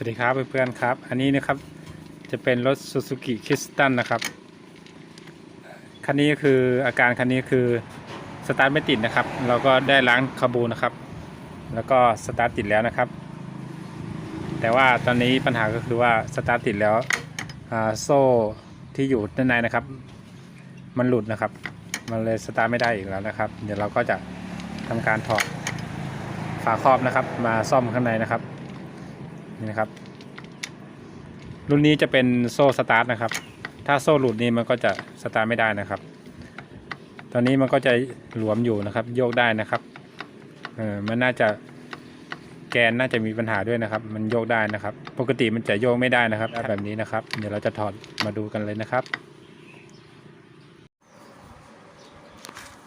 สวัสดีครับเพื่อนๆครับ อันนี้นะครับจะเป็นรถ Suzuki k i s t a n นะครับ คันนี้คืออาการคันนี้คือสตาร์ทไม่ติดนะครับ เราก็ได้ล้างคาบูนะครับ แล้วก็สตาร์ทติดแล้วนะครับ แต่ว่าตอนนี้ปัญหาก็คือว่าสตาร์ทติดแล้วโซ่ที่อยู่ด้านในนะครับ มันหลุดนะครับ มันเลยสตาร์ทไม่ได้อีกแล้วนะครับ เดี๋ยวเราก็จะทำการถอดฝาครอบนะครับ มาซ่อมข้างในนะครับ นี่นะครับ รุ่นนี้จะเป็นโซ่สตาร์ทนะครับ ถ้าโซ่หลุดนี่มันก็จะสตาร์ทไม่ได้นะครับ ตอนนี้มันก็จะหลวมอยู่นะครับ โยกได้นะครับเออมันน่าจะแกนน่าจะมีปัญหาด้วยนะครับ มันโยกได้นะครับ ปกติมันจะโยกไม่ได้นะครับแบบนี้นะครับ เดี๋ยวเราจะถอดมาดูกันเลยนะครับ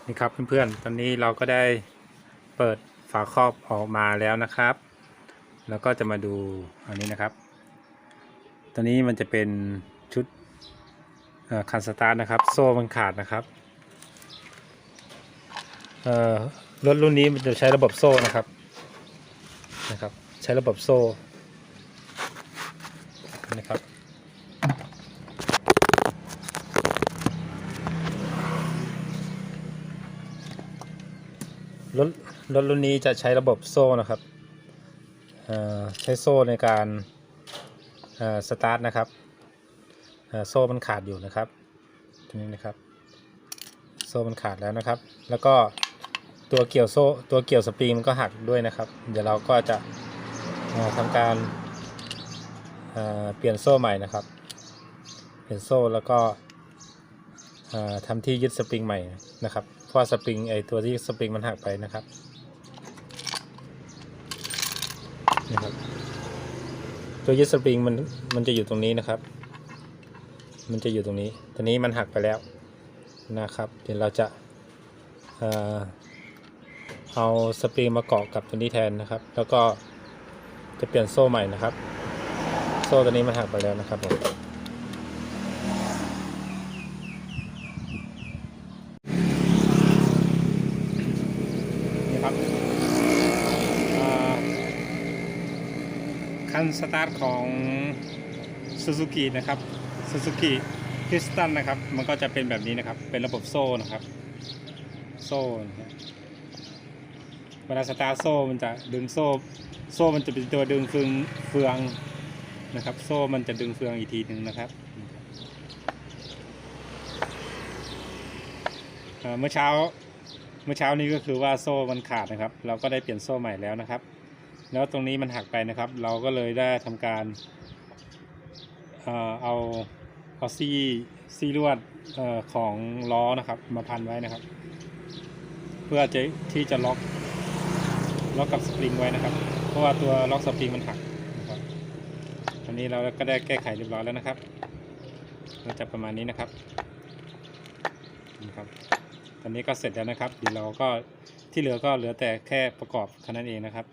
นี่ครับเพื่อนๆ ตอนนี้เราก็ได้เปิดฝาครอบออกมาแล้วนะครับ แล้วก็จะมาดูอันนี้นะครับ ตัวนี้มันจะเป็นชุดคันสตาร์ทนะครับ โซ่มันขาดนะครับเอ่อรถรุ่นนี้มันจะใช้ระบบโซ่นะครับนะครับ ใช้ระบบโซ่นะครับรถรถรุ่นนี้จะใช้ระบบโซ่นะครับ ใช้โซ่ในการสตาร์ทนะครับโซ่มันขาดอยู่นะครับตรงนี้นะครับ โซ่มันขาดแล้วนะครับ แล้วก็ตัวเกี่ยวโซ่ตัวเกี่ยวสปริงมันก็หักด้วยนะครับ เดี๋ยวเราก็จะเอ่อทำการเเปลี่ยนโซ่ใหม่นะครับ เปลี่ยนโซ่แล้วก็เอ่อทำที่ยึดสปริงใหม่นะครับเพราะสปริงไอตัวที่สปริงมันหักไปนะครับ นะครับตัวยึดสปริงมันมันจะอยู่ตรงนี้นะครับ มันจะอยู่ตรงนี้ตอนนี้มันหักไปแล้วนะครับ เดี๋ยวเราจะเอ่อเอาสปริงมาเกาะกับตัวนี้แทนนะครับ แล้วก็จะเปลี่ยนโซ่ใหม่นะครับ โซ่ตัวนี้มันหักไปแล้วนะครับผม นี่ครับอ่าคั นสตาร์ทของ Suzuki นะครับ Suzuki k r i s t a n นะครับ มันก็จะเป็นแบบนี้นะครับ เป็นระบบโซ่นะครับ โซ่เวลาสตาร์ทโซ่มันจะดึงโซ่ โซ่มันจะเป็นตัวดึงเฟืองเฟืองนะครับ โซ่มันจะดึงเฟืองอีกทีหนึ่งนะครับเมื่อเช้าเมื่อเช้านี้ก็คือว่าโซ่มันขาดนะครับ เราก็ได้เปลี่ยนโซ่ใหม่แล้วนะครับ แล้วตรงนี้มันหักไปนะครับ เราก็เลยได้ทำการเอาเอาซี่ซี่ลวดอของล้อนะครับ มาพันไว้นะครับ เพื่อจะที่จะล็อกล็อกกับสปริงไว้นะครับ เพราะว่าตัวล็อกสปริงมันหักนะครับตอนนี้เราก็ได้แก้ไขเรียบร้อยแล้วนะครับเราจะประมาณนี้นะครับนะครับ ตอนนี้ก็เสร็จแล้วนะครับเดี๋ยวเราก็ที่เหลือก็เหลือแต่แค่ประกอบแค่นั้นเองนะครับ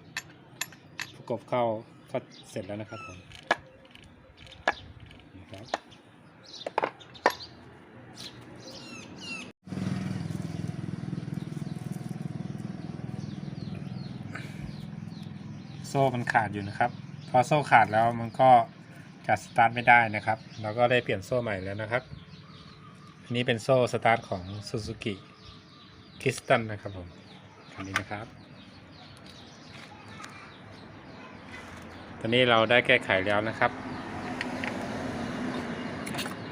กบเข้าก็เสร็จแล้วนะครับผมนะครับโซ่มันขาดอยู่นะครับ พอโซ่ขาดแล้วมันก็จะสตาร์ทไม่ได้นะครับเราก็ได้เปลี่ยนโซ่ใหม่แล้วนะครับ อันนี้เป็นโซ่สตาร์ทของ Suzuki k i s t a n นะครับผมคันนี้นะครับ ตอนนี้เราได้แก้ไขแล้วนะครับ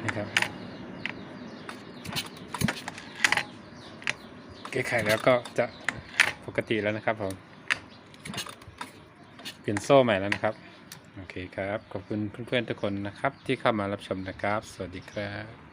นะครับ แก้ไขแล้วก็จะปกติแล้วนะครับผมเปลี่ยนโซ่ใหม่แล้วนะครับ โอเคครับ ขอบคุณเพื่อนๆทุกคนนะครับ ที่เข้ามารับชมนะครับ สวัสดีครับ